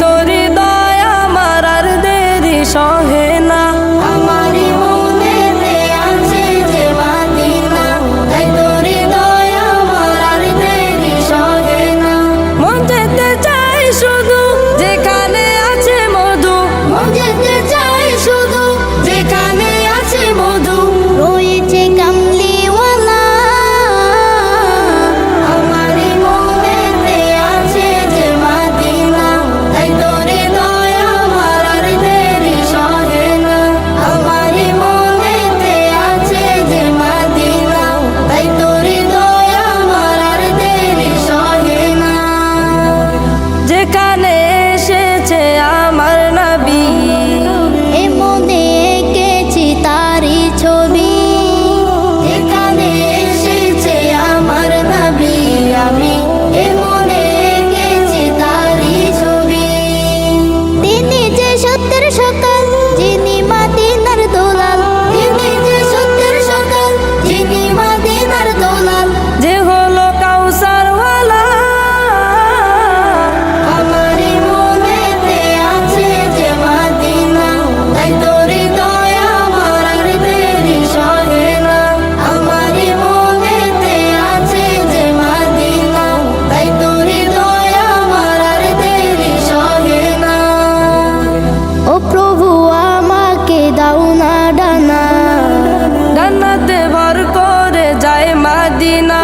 তোর দয়া মারার দেরি সহে না। এসেছে আমার ভর করে যায় মাদিনা।